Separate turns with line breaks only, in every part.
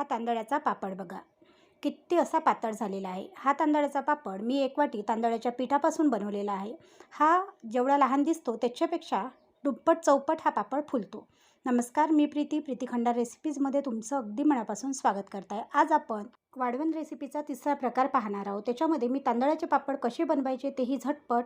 हा तांदळाचा पापड बघा. किती असा पातळ झालेला आहे. हा तांदळाचा पापड मी एक वाटी तांदळाच्या पिठापासून बनवलेला आहे. हा जेवढा लहान दिसतो त्याच्यापेक्षा दुप्पट चौपट हा पापड फुलतो. नमस्कार मी प्रीती. प्रीती खंडार रेसिपीजमध्ये तुमचं अगदी मनापासून स्वागत करत आहे आज आपण वाढवण रेसिपीचा तिसरा प्रकार पाहणार आहोत. त्याच्यामध्ये मी तांदळाचे पापड कसे बनवायचे तेही झटपट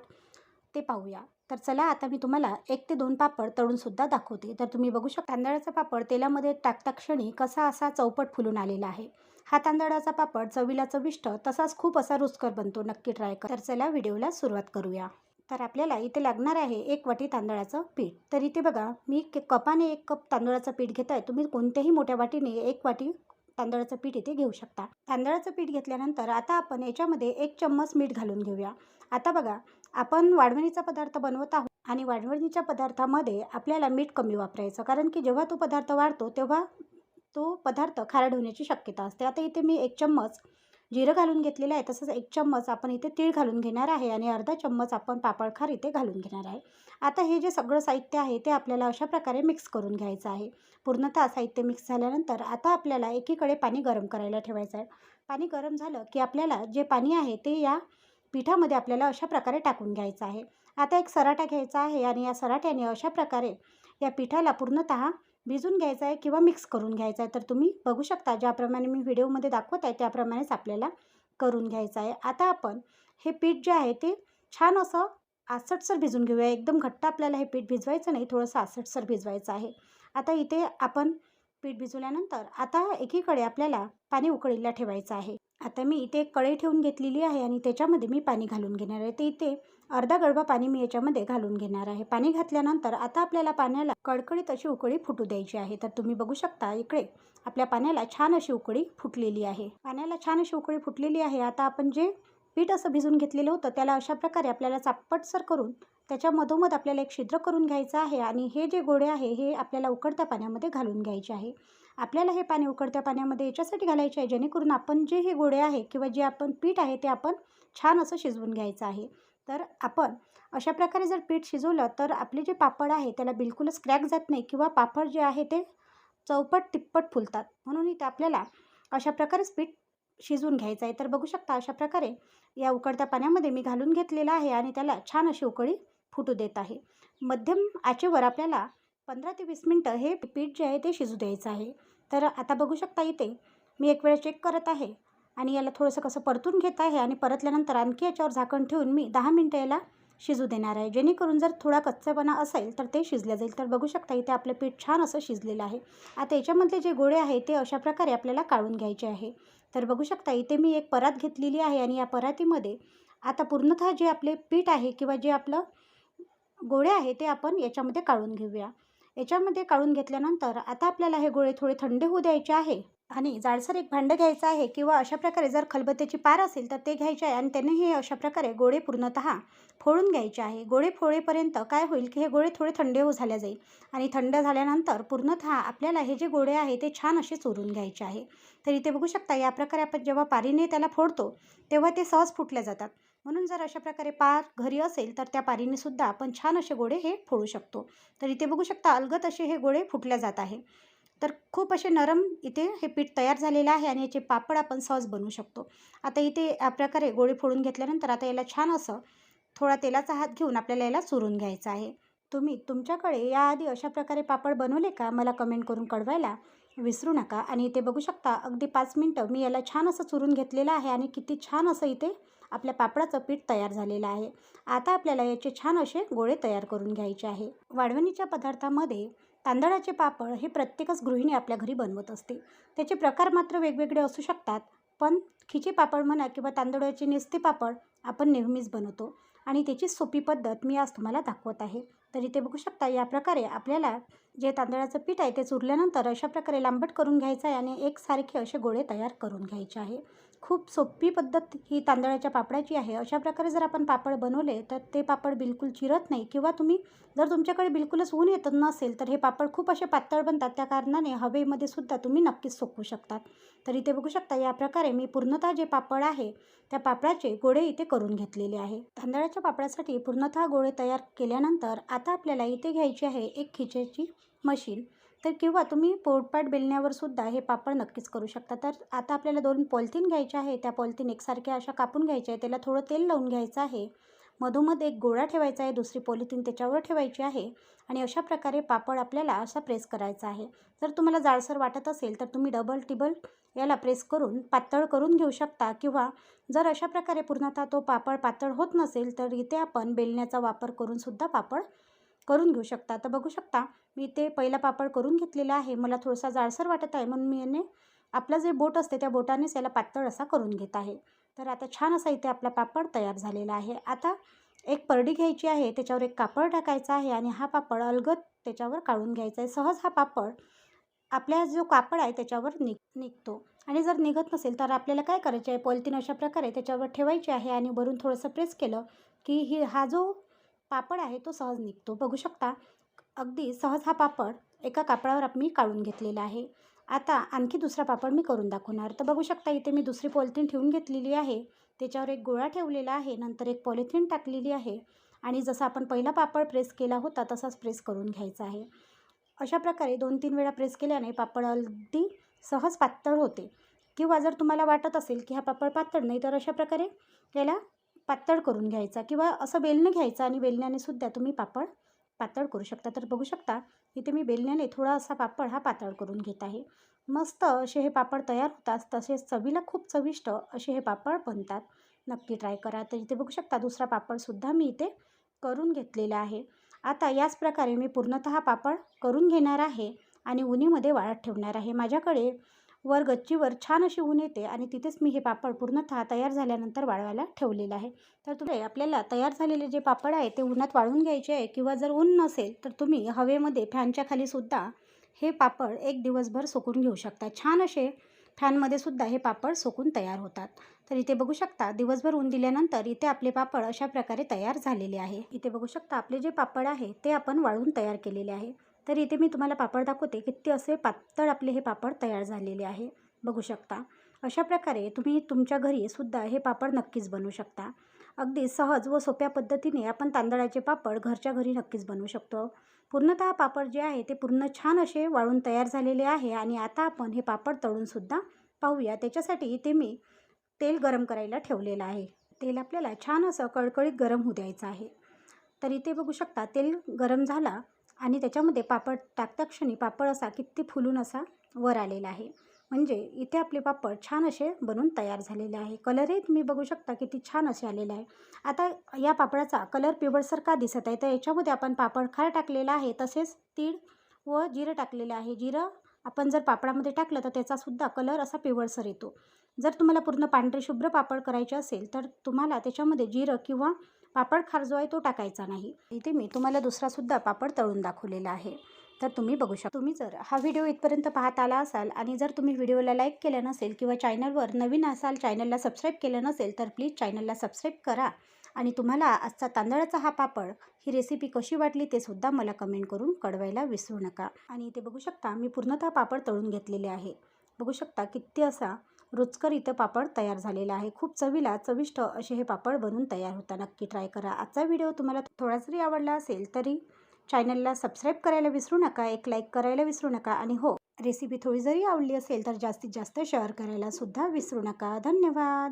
ते पाहूया. तर चला आता मी तुम्हाला एक ते दोन पापड तळूनसुद्धा दाखवते. तर तुम्ही बघू शकता तांदळाचा पापड तेलामध्ये टाकता क्षणी कसा असा चौपट फुलून आलेला आहे. हा तांदळाचा पापड चवीला चविष्ट तसाच खूप असा रुचकर बनतो. नक्की ट्राय कर. तर चला व्हिडिओला सुरुवात करूया. तर आपल्याला इथे लागणार आहे एक वाटी तांदळाचं पीठ. तर इथे बघा मी कपाने एक कप तांदळाचं पीठ घेत आहे. तुम्ही कोणत्याही मोठ्या वाटीने एक वाटी तांदळाचं पीठ इथे घेऊ शकता. तांदळाचं पीठ घेतल्यानंतर आता आपण याच्यामध्ये एक चम्मच मीठ घालून घेऊया. आता बघा आपण वाढवणीचा पदार्थ बनवत आहोत आणि वाढवणीच्या पदार्थामध्ये आपल्याला मीठ कमी वापरायचं कारण की जेव्हा तो पदार्थ वाढतो तेव्हा तो पदार्थ खारड होण्याची शक्यता असते. आता इथे मी एक चम्मच जिरं घालून घेतलेलं आहे तसंच एक चम्मच आपण इथे तीळ घालून घेणार आहे आणि अर्धा चम्मच आपण पापडखार इथे घालून घेणार आहे. आता हे जे सगळं साहित्य आहे ते आपल्याला अशा प्रकारे मिक्स करून घ्यायचं आहे. पूर्णतः साहित्य मिक्स झाल्यानंतर आता आपल्याला एकीकडे पाणी गरम करायला ठेवायचं आहे. पाणी गरम झालं की आपल्याला जे पाणी आहे ते या पिठामध्ये आपल्याला अशा प्रकारे टाकून घ्यायचं आहे. आता एक सराटा घ्यायचा आहे आणि या सराट्याने अशा प्रकारे या पिठाला पूर्णतः भिजून घ्यायचं आहे किंवा मिक्स करून घ्यायचं आहे. तर तुम्ही बघू शकता ज्याप्रमाणे मी व्हिडिओमध्ये दाखवत आहे त्याप्रमाणेच आपल्याला करून घ्यायचं आहे. आता आपण हे पीठ जे आहे ते छान असं आसटसर भिजून घेऊया. एकदम घट्ट आपल्याला हे पीठ भिजवायचं नाही थोडंसं आसटसर भिजवायचं आहे. आता इथे आपण पीठ भिजवल्यानंतर आता एकीकडे आपल्याला पाणी उकळीला ठेवायचं आहे. आता मी इथे एक कढई ठेवून घेतलेली आहे आणि त्याच्यामध्ये मी पाणी घालून घेणार आहे. ते इथे अर्धा गडबा पाणी मी याच्यामध्ये घालून घेणार आहे. पाणी घातल्यानंतर आता आपल्याला पाण्याला कडकडीत अशी उकळी फुटू द्यायची आहे. तर तुम्ही बघू शकता इकडे आपल्या पाण्याला छान अशी उकळी फुटलेली आहे. पाण्याला छान अशी उकळी फुटलेली आहे. आता आपण जे पीठ असं भिजून घेतलेलं होतं त्याला अशा प्रकारे आपल्याला चापटसर करून त्याच्या मधोमध आपल्याला एक छिद्र करून घ्यायचं आहे आणि हे जे गोळे आहे हे आपल्याला उकडत्या पाण्यामध्ये घालून घ्यायचे आहे. आपल्याला हे पाणी उकडत्या पाण्यामध्ये याच्यासाठी घालायचे आहे जेणेकरून आपण जे हे गोळे आहे किंवा जे आपण पीठ आहे ते आपण छान असं शिजवून घ्यायचं आहे. तर आपण अशा प्रकारे जर पीठ शिजवलं तर आपले जे पापड आहे त्याला बिलकुलच क्रॅक जात नाही किंवा पापड जे आहे ते चौपट तिप्पट फुलतात. म्हणून इथे आपल्याला अशा प्रकारेच पीठ शिजवून घ्यायचं आहे. तर बघू शकता अशा प्रकारे या उकडत्या पाण्यामध्ये मी घालून घेतलेलं आहे आणि त्याला छान अशी उकळी फुटू देत आहे. मध्यम आचेवर आपल्याला पंधरा ते वीस मिनटं हे पीठ जे आहे ते शिजू द्यायचं आहे. तर आता बघू शकता इथे मी एक वेळ चेक करत आहे. आणि याला थोडंसं कसं परतून घेत आहे आणि परतल्यानंतर आणखी याच्यावर झाकण ठेवून मी दहा मिनटं याला शिजू देणार आहे. जेणेकरून जर थोडा कच्चापणा असेल तर ते शिजलं जाईल. तर बघू शकता इथे आपलं पीठ छान असं शिजलेलं आहे. आता याच्यामधले जे गोळे आहे ते अशा प्रकारे आपल्याला काढून घ्यायचे आहे. तर बघू शकता इथे मी एक परात घेतलेली आहे आणि या परातीमध्ये आता पूर्णतः जे आपले पीठ आहे किंवा जे आपलं गोळे आहे ते आपण याच्यामध्ये काढून घेऊया. याच्यामध्ये काढून घेतल्यानंतर आता आपल्याला हे गोळे थोडे थंड होऊ द्यायचे आहे. आणि जाडसर एक भांडं घ्यायचं आहे किंवा अशा प्रकारे जर खलबत्त्याची पार असेल तर ते घ्यायचे आहे आणि त्याने हे अशा प्रकारे गोळे पूर्णतः फोडून घ्यायचे आहे. गोळे फोडेपर्यंत काय होईल की हे गोळे थोडे थंड हो झाल्या जाईल आणि थंड झाल्यानंतर पूर्णतः आपल्याला हे जे गोळे आहे ते छान असे चोरून घ्यायचे आहे. तर इथे बघू शकता या प्रकारे आपण जेव्हा पारीने त्याला फोडतो तेव्हा ते सहज फुटल्या जातात. म्हणून जर अशा प्रकारे पार घरी असेल तर त्या पारीने सुद्धा आपण छान असे गोळे हे फोडू शकतो. तर इथे बघू शकता अलगत असे हे गोळे फुटल्या जात आहे. तर खूप असे नरम इथे हे पीठ तयार झालेलं आहे आणि याचे पापड आपण सहज बनवू शकतो. आता इथे या प्रकारे गोळे फोडून घेतल्यानंतर आता याला छान असं थोडा तेलाचा हात घेऊन आपल्याला याला चुरून घ्यायचा आहे. तुम्ही तुमच्याकडे याआधी अशा प्रकारे पापड बनवले का? मला कमेंट करून कळवायला विसरू नका आणि इथे बघू शकता अगदी पाच मिनटं मी याला छान असं चुरून घेतलेलं आहे आणि किती छान असं इथे आपल्या पापडाचं पीठ तयार झालेलं आहे. आता आपल्याला याचे छान असे गोळे तयार करून घ्यायचे आहे. वाढवणीच्या पदार्थामध्ये तांदळाचे पापड हे प्रत्येकच गृहिणी आपल्या घरी बनवत असते. त्याचे प्रकार मात्र वेगवेगळे असू शकतात पण खिचे पापड म्हणा किंवा तांदळाचे नेस्ते पापड आपण नेहमीच बनवतो. आणि त्याची सोपी पद्धत मी आज तुम्हाला दाखवत आहे. तर इथे बघू शकता या प्रकारे आपल्याला जे तांदळाचं पीठ आहे ते चुरल्यानंतर अशा प्रकारे लांबट करून घ्यायचं आहे आणि एकसारखे असे गोळे तयार करून घ्यायचे आहे. खूप सोपी पद्धत ही तांदळाच्या पापडाची आहे. अशा प्रकारे जर आपण पापड बनवले तर ते पापड बिलकुल चिरत नाही किंवा तुम्ही जर तुमच्याकडे बिलकुलच ऊन येत नसेल तर हे पापड खूप असे पातळ बनतात. त्या कारणाने हवेमध्ये सुद्धा तुम्ही नक्कीच सोकवू शकतात. तर इथे बघू शकता या प्रकारे मी पूर्णतः जे पापड आहे त्या पापडाचे गोळे इथे करून घेतलेले आहे. तांदळाच्या पापडासाठी पूर्णतः गोळे तयार केल्यानंतर आता आपल्याला इथे घ्यायची आहे एक खिचेची मशीन. तर किंवा तुम्ही पोटपाट बेलण्यावर सुद्धा हे पापड नक्कीच करू शकता. तर आता आपल्याला दोन पॉलिथिन घ्यायच्या आहे. त्या पॉलिथिन एकसारख्या अशा कापून घ्यायच्या आहे. त्याला थोडं तेल लावून घ्यायचं आहे. मधोमध एक गोळा ठेवायचा आहे. दुसरी पॉलिथिन त्याच्यावर ठेवायची आहे. आणि अशा प्रकारे पापड आपल्याला असा प्रेस करायचा आहे. जर तुम्हाला जाडसर वाटत असेल तर तुम्ही डबल टिबल याला प्रेस करून पातळ करून घेऊ शकता. किंवा जर अशा प्रकारे पूर्णतः तो पापड पातळ होत नसेल तर इथे आपण बेलण्याचा वापर करून सुद्धा पापड करून घेऊ शकता. तर बघू शकता मी ते पहिला पापड करून घेतलेला आहे. मला थोडासा जाडसर वाटत आहे म्हणून मी याने आपलं जे बोट असते त्या बोटानेच याला पातळ असा करून घेत आहे. तर आता छान असा इथे आपला पापड तयार झालेला आहे. आता एक परडी घ्यायची आहे त्याच्यावर एक कापड टाकायचा आहे आणि हा पापड अलगद त्याच्यावर काढून घ्यायचा आहे. सहज हा पापड आपल्या जो कापड आहे त्याच्यावर निघ निघतो. आणि जर निघत नसेल तर आपल्याला काय करायचे आहे? पॉलिथिन अशा प्रकारे त्याच्यावर ठेवायची आहे आणि वरून थोडंसं प्रेस केलं की ही हा जो पापड आहे तो सहज निघतो. बघू शकता अगदी सहज हा पापड एका कापडावर मी काढून घेतलेला आहे. आता आणखी दुसरा पापड मी करून दाखवणार. तर बघू शकता इथे मी दुसरी पॉलिथिन ठेवून घेतलेली आहे. त्याच्यावर एक गोळा ठेवलेला आहे नंतर एक पॉलिथिन टाकलेली आहे आणि जसं आपण पहिला पापड प्रेस केला होता तसाच प्रेस करून घ्यायचा आहे. अशा प्रकारे दोन तीन वेळा प्रेस केल्याने पापड अगदी सहज पातळ होते. किंवा जर तुम्हाला वाटत असेल की हा पापड पातळ नाही तर अशा प्रकारे याला पातळ करून घ्यायचा किंवा असं बेलणं घ्यायचं आणि बेलण्याने सुद्धा तुम्ही पापड पातळ करू शकता. तर बघू शकता इथे मी बेलण्याने थोडा असा पापड हा पातळ करून घेत आहे. मस्त असे हे पापड तयार होतात. तसेच चवीला खूप चविष्ट असे हे पापड बनतात. नक्की ट्राय करा. तर इथे बघू शकता दुसरा पापडसुद्धा मी इथे करून घेतलेला आहे. आता याच प्रकारे मी पूर्णतः पापड करून घेणार आहे आणि उन्हीमध्ये वाळत ठेवणार आहे. माझ्याकडे वर गच्चीवर छान अशी ऊन येते आणि तिथेच मी हे पापड पूर्णतः तयार झाल्यानंतर वाळवायला ठेवलेलं आहे. तर तुम्ही आपल्याला तयार झालेले जे पापड आहे ते उन्हात वाळून घ्यायचे आहे किंवा जर ऊन नसेल तर तुम्ही हवेमध्ये फॅनच्या खालीसुद्धा हे पापड एक दिवसभर सुकून घेऊ शकता. छान असे फॅनमध्ये सुद्धा हे पापड सुकून तयार होतात. तर इथे बघू शकता दिवसभर ऊन दिल्यानंतर इथे आपले पापड अशा प्रकारे तयार झालेले आहे. इथे बघू शकता आपले जे पापड आहे ते आपण वाळून तयार केलेले आहे. तर इथे मी तुम्हाला पापड दाखवते किती असे पातळ आपले हे पापड तयार झालेले आहे. बघू शकता. अशा प्रकारे तुम्ही तुमच्या घरी सुद्धा हे पापड नक्कीच बनवू शकता. अगदी सहज व सोप्या पद्धतीने आपण तांदळाचे पापड घरच्या घरी नक्कीच बनवू शकतो. पूर्णतः पापड जे आहे ते पूर्ण छान असे वाळून तयार झालेले आहे आणि आता आपण हे पापड तळूनसुद्धा पाहूया. त्याच्यासाठी इथे मी तेल गरम करायला ठेवलेलं आहे. तेल आपल्याला छान असं कळकळीत गरम होऊ द्यायचं आहे. तर इथे बघू शकता तेल गरम झाला. आणि त्याच्यामध्ये पापड टाकता क्षणी पापड असा किती फुलून असा वर आलेला आहे. म्हणजे इथे आपले पापड छान असे बनून तयार झालेले आहे. कलरही तुम्ही बघू शकता किती छान असे आलेले आहे. आता या पापडाचा कलर पिवळसर का दिसत आहे? तर याच्यामध्ये आपण पापड खार टाकलेला आहे तसेच तीळ व जिरं टाकलेलं आहे. जिरं आपण जर पापडामध्ये टाकलं तर त्याचासुद्धा कलर असा पिवळसर येतो. जर तुम्हाला पूर्ण पांढरे शुभ्र पापड करायचे असेल तर तुम्हाला त्याच्यामध्ये जिरं किंवा पापड खार जो आहे तो टाकायचा नाही. इथे मी तुम्हाला दुसरासुद्धा पापड तळून दाखवलेला आहे. तर तुम्ही बघू शकता. तुम्ही जर हा व्हिडिओ इथपर्यंत पाहत आला असाल आणि जर तुम्ही व्हिडिओला लाईक केला नसेल किंवा चॅनलवर नवीन असाल चॅनलला सबस्क्राईब केलं नसेल तर प्लीज चॅनलला सबस्क्राईब करा. आणि तुम्हाला आजचा तांदळाचा हा पापड ही रेसिपी कशी वाटली ते सुद्धा मला कमेंट करून कळवायला विसरू नका. आणि इथे बघू शकता मी पूर्णतः पापड तळून घेतलेले आहे. बघू शकता किती असा रुचकर इथं पापड तयार झालेला आहे. खूप चवीला चविष्ट असे हे पापड बनवून तयार होता. नक्की ट्राय करा. आजचा व्हिडिओ तुम्हाला थोडा जरी आवडला असेल तरी चॅनलला सबस्क्राईब करायला विसरू नका एक लाईक करायला विसरू नका आणि हो रेसिपी थोडी जरी आवडली असेल तर जास्तीत जास्त शेअर करायला सुद्धा विसरू नका. धन्यवाद!